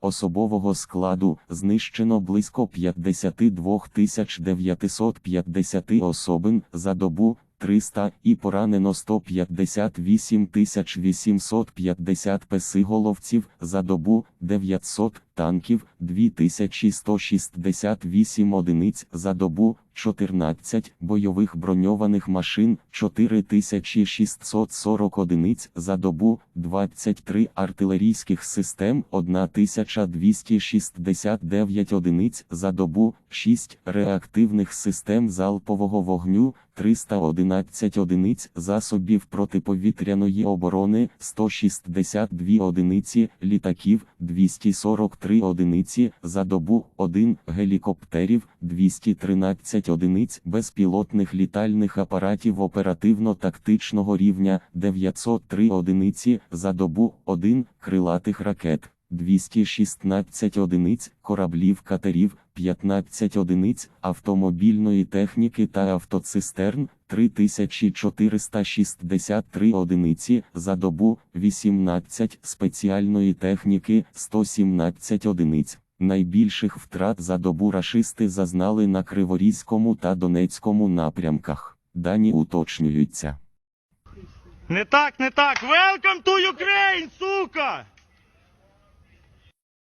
Особового складу знищено близько 52 950 особин за добу 300 і поранено 158 850 песиголовців за добу 900 танків 2168 одиниць за добу 14 бойових броньованих машин 4640 одиниць за добу 23 артилерійських систем 1269 одиниць за добу 6 реактивних систем залпового вогню 311 одиниць засобів протиповітряної оборони 162 одиниці літаків 243 одиниці за добу 1 гелікоптерів 213 одиниць безпілотних літальних апаратів оперативно-тактичного рівня 903 одиниці за добу 1 крилатих ракет 216 одиниць кораблів катерів 15 одиниць автомобільної техніки та автоцистерн 3463 одиниці за добу 18 спеціальної техніки 117 одиниць. Найбільших втрат за добу рашисти зазнали на Криворізькому та Донецькому напрямках. Дані уточнюються. Не так, не так. Welcome to Ukraine, сука!